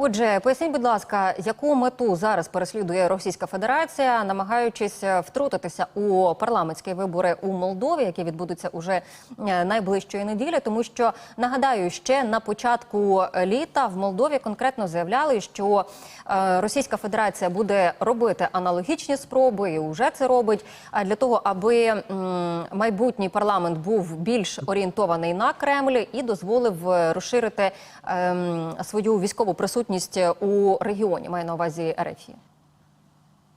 Отже, поясніть, будь ласка, яку мету зараз переслідує Російська Федерація, намагаючись втрутитися у парламентські вибори у Молдові, які відбудуться уже е, найближчої неділі, тому що нагадаю, ще на початку літа в Молдові конкретно заявляли, що е, Російська Федерація буде робити аналогічні спроби, і вже це робить. Для того, аби майбутній парламент був більш орієнтований на Кремль і дозволив е, розширити ем, свою військову присутність у регіоні. Маю на увазі РФ.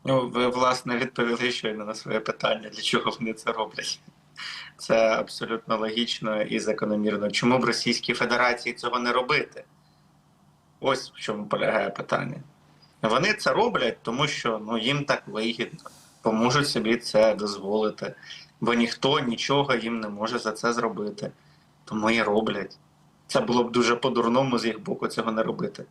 Ну, ви власне відповіли щойно на своє питання, для чого вони це роблять. Це абсолютно логічно і закономірно. Чому б Російській Федерації цього не робити? Ось в чому полягає питання. Вони це роблять, тому що ну, їм так вигідно, бо можуть собі це дозволити, бо ніхто нічого їм не може за це зробити. Тому і роблять. Це було б дуже по-дурному з їх боку цього не робити.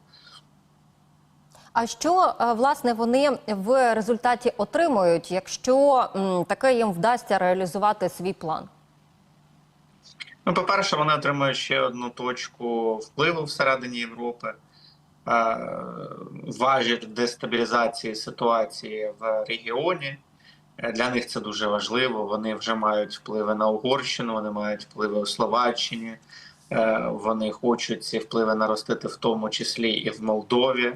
А що е, власне вони в результаті отримують, якщо таке їм вдасться реалізувати свій план? Ну, по-перше, вони отримують ще одну точку впливу всередині Європи, е, важіль дестабілізації ситуації в регіоні. Е, Для них це дуже важливо. Вони вже мають впливи на Угорщину, вони мають впливи у Словаччині. Вони хочуть ці впливи наростити в тому числі і в Молдові.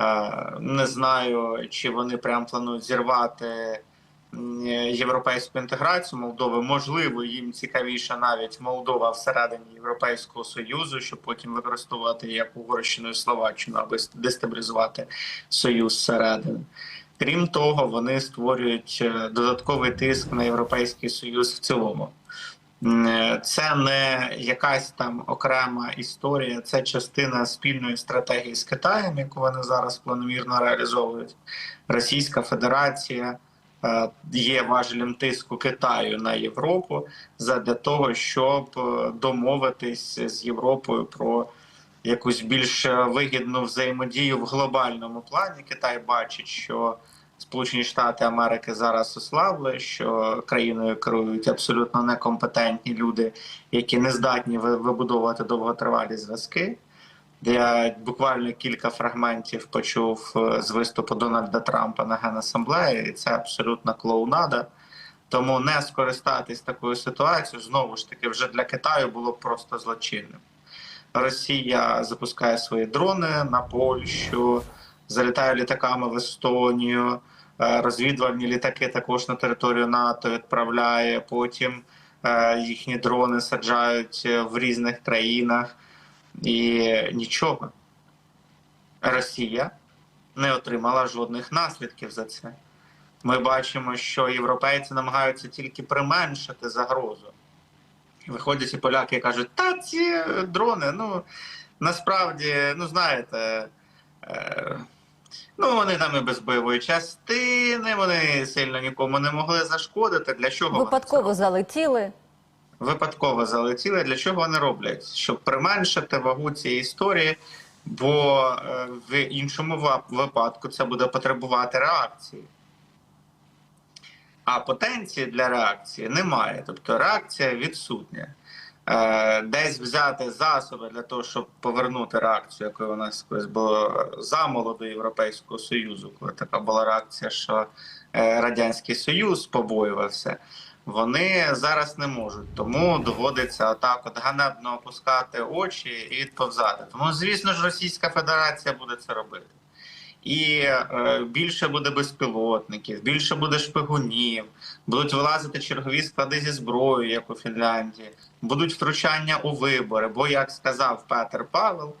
Е, Не знаю, чи вони прям планують зірвати європейську інтеграцію Молдови. Можливо, їм цікавіше навіть Молдова всередині Європейського Союзу, щоб потім використовувати як Угорщину і Словаччину, аби дестабілізувати союз зсередини. Крім того, вони створюють е, додатковий тиск на європейський союз в цілому. Це не якась там окрема історія, це частина спільної стратегії з Китаєм, яку вони зараз планомірно реалізовують. Російська Федерація е, є важелем тиску Китаю на Європу задля того, щоб е, домовитись з Європою про якусь більш е, вигідну взаємодію в глобальному плані. Китай бачить, що Сполучені Штати Америки зараз ослабли, що країною керують абсолютно некомпетентні люди, які не здатні вибудовувати довготривалі зв'язки. Я буквально кілька фрагментів почув е, з виступу Дональда Трампа на Генасамблеї, і це абсолютна клоунада. Тому не скористатись такою ситуацією знову ж таки вже для Китаю було просто злочинним. Росія запускає свої дрони на Польщу, залітає літаками в Естонію, е, розвідувальні літаки також на територію НАТО відправляє. Потім е, їхні дрони саджають е, в різних країнах і нічого. Росія не отримала жодних наслідків за це. Ми бачимо, що європейці намагаються тільки применшити загрозу. Виходять і поляки і кажуть, та ці дрони, ну насправді, ну знаєте, ну вони там і без бойової частини, вони сильно нікому не могли зашкодити. Для чого Випадково залетіли. випадково залетіли. Для чого вони роблять? Щоб применшити вагу цієї історії, бо е, в іншому випадку це буде потребувати реакції. А потенції для реакції немає. Тобто реакція відсутня. Е, Десь взяти засоби для того, щоб повернути реакцію, якою у нас було за молоду Європейського Союзу, коли така була реакція, що е, Радянський Союз побоювався. Вони зараз не можуть, тому доводиться отак от ганебно опускати очі і відповзати. Тому, звісно ж, Російська Федерація буде це робити. І е, більше буде безпілотників, більше буде шпигунів, будуть вилазити чергові склади зі зброєю, як у Фінляндії, будуть втручання у вибори. Бо, як сказав Петер Павел,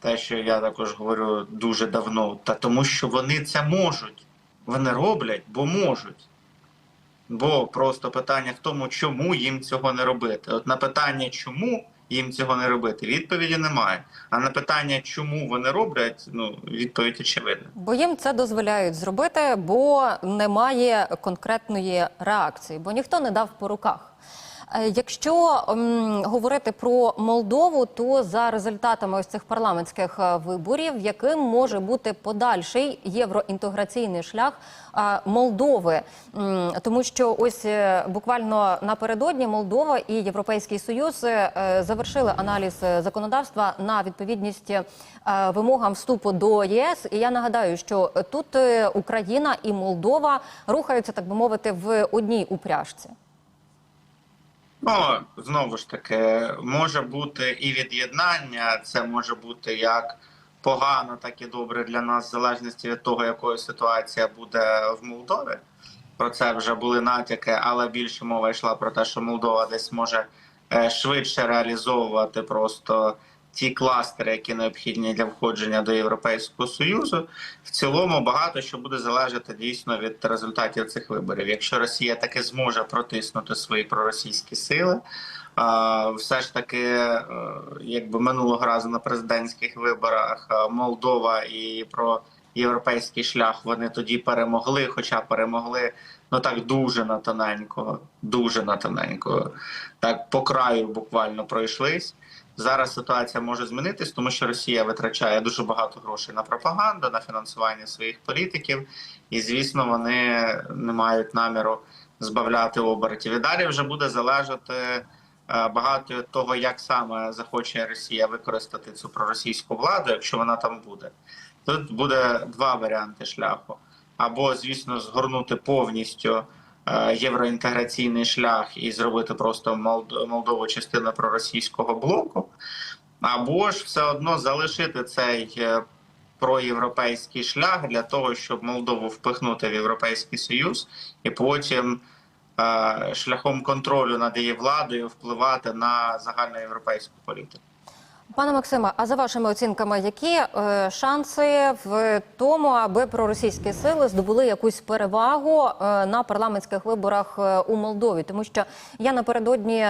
те, що я також говорю дуже давно, та тому що вони це можуть. Вони роблять, бо можуть. Бо просто питання в тому, чому їм цього не робити. От на питання, чому їм цього не робити, відповіді немає. А на питання, чому вони роблять, ну відповідь очевидна. Бо їм це дозволяють зробити, бо немає конкретної реакції, бо ніхто не дав по руках. Е, Якщо говорити про Молдову, то за результатами ось цих парламентських е, виборів, яким може бути подальший євроінтеграційний шлях е, Молдови, тому що ось буквально напередодні Молдова і Європейський Союз завершили аналіз законодавства на відповідність вимогам вступу до ЄС. І я нагадаю, що тут Україна і Молдова рухаються, так би мовити, в одній упряжці. Ну, знову ж таки, може бути і від'єднання, це може бути як погано, так і добре для нас, в залежності від того, якою ситуація буде в Молдові. Про це вже були натяки, але більше мова йшла про те, що Молдова десь може е, швидше реалізовувати просто ті кластери, які необхідні для входження до Європейського союзу. В цілому багато що буде залежати дійсно від результатів цих виборів. Якщо Росія таки зможе протиснути свої проросійські сили, все ж таки, е, якби минулого разу на президентських виборах е, Молдова і про європейський шлях вони тоді перемогли, хоча перемогли ну так дуже на тоненько, дуже на тоненько, так по краю буквально пройшлись. Зараз ситуація може змінитись, тому що Росія витрачає дуже багато грошей на пропаганду, на фінансування своїх політиків, і звісно, вони не мають наміру збавляти обертів. І далі вже буде залежати е, багато того, як саме захоче Росія використати цю проросійську владу, якщо вона там буде. Тут буде два варіанти шляху: або, звісно, згорнути повністю євроінтеграційний шлях і зробити просто Молд- Молдову частиною проросійського блоку, або ж все одно залишити цей е, проєвропейський шлях для того, щоб Молдову впихнути в Європейський Союз і потім е, шляхом контролю над її владою впливати на загальноєвропейську політику. Пане Максиме, а за вашими оцінками, які е, шанси в тому, аби проросійські сили здобули якусь перевагу е, на парламентських виборах е, у Молдові? Тому що я напередодні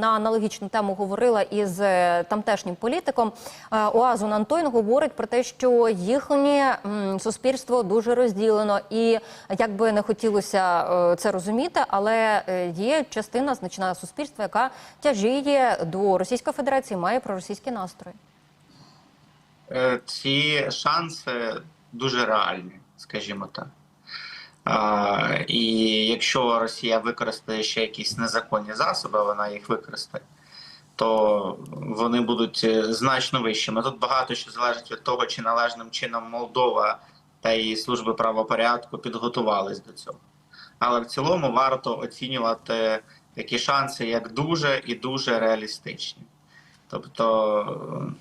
на аналогічну тему говорила із е, тамтешнім політиком. Е, Оазун Антойн говорить про те, що їхнє м, суспільство дуже розділено, і як би не хотілося е, це розуміти, але е, є частина значна суспільства, яка тяжіє до Російської Федерації, має проросійські настрої. Е, ці шанси дуже реальні, скажімо так. І якщо Росія використає ще якісь незаконні засоби, вона їх використає, то вони будуть е, значно вищими. Тут багато що залежить від того, чи належним чином Молдова та її служби правопорядку підготувались до цього. Але в цілому варто оцінювати такі шанси як дуже і дуже реалістичні. Тобто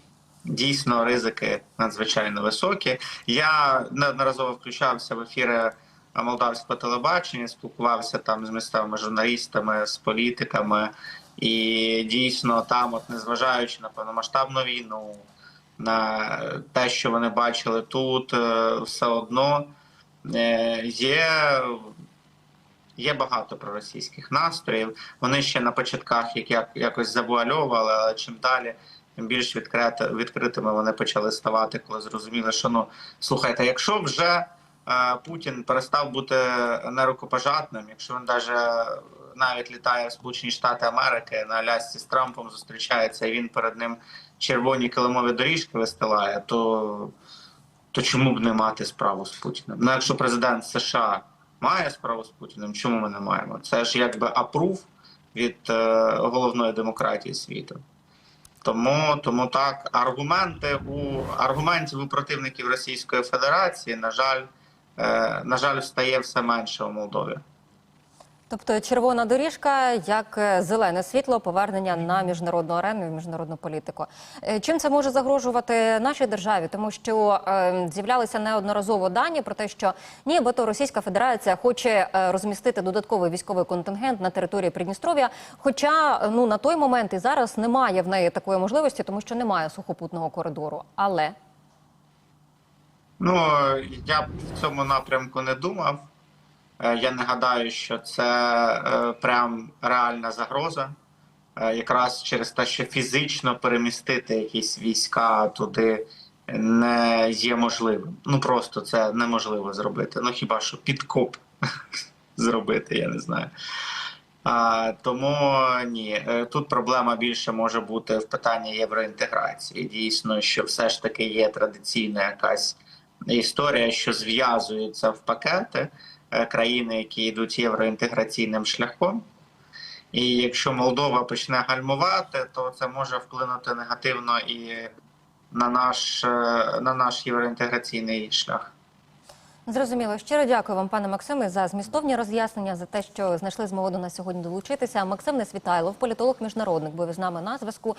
дійсно ризики надзвичайно високі. Я неодноразово включався в ефіри молдавського телебачення, спілкувався там з місцевими журналістами, з політиками, і дійсно там, от незважаючи на повномасштабну війну, на те, що вони бачили тут, е, все одно е, є. Є багато проросійських настроїв. Вони ще на початках як, як якось завуальовували, але чим далі, тим більш відкрити, відкритими вони почали ставати, коли зрозуміли, що ну слухайте, якщо вже е, Путін перестав бути нерукопожатним, якщо він даже навіть літає в Сполучені Штати Америки на Алясці з Трампом зустрічається, і він перед ним червоні килимові доріжки вистилає, то, то чому б не мати справу з Путіним? Ну, якщо президент США має справу з Путіним, чому ми не маємо? Це ж якби апрув від е, головної демократії світу. Тому, тому так, аргументи у аргументів у противників Російської Федерації, на жаль, е, на жаль, стає все менше у Молдові. Тобто червона доріжка як е, зелене світло повернення на міжнародну арену і міжнародну політику. Е, Чим це може загрожувати нашій державі? Тому що е, з'являлися неодноразово дані про те, що нібито Російська Федерація хоче розмістити додатковий військовий контингент на території Придністров'я. Хоча ну на той момент і зараз немає в неї такої можливості, тому що немає сухопутного коридору. Але Ну я в цьому напрямку не думав. Е, Я не гадаю, що це е, прям реальна загроза. Е, Якраз через те, що фізично перемістити якісь війська туди не є можливим. Ну просто це неможливо зробити. Ну хіба що підкоп зробити, я не знаю. Тому ні, тут проблема більше може бути в питанні євроінтеграції. Дійсно, що все ж таки є традиційна якась історія, що зв'язуються в пакети країни, які йдуть євроінтеграційним шляхом. І якщо Молдова почне гальмувати, то це може вплинути негативно і на наш, е, на наш євроінтеграційний шлях. Зрозуміло. Щиро дякую вам, пане Максиме, за змістовні роз'яснення, за те, що знайшли змогу до нас сьогодні долучитися. Максим Несвітайлов, політолог міжнародник, був із нами на зв'язку.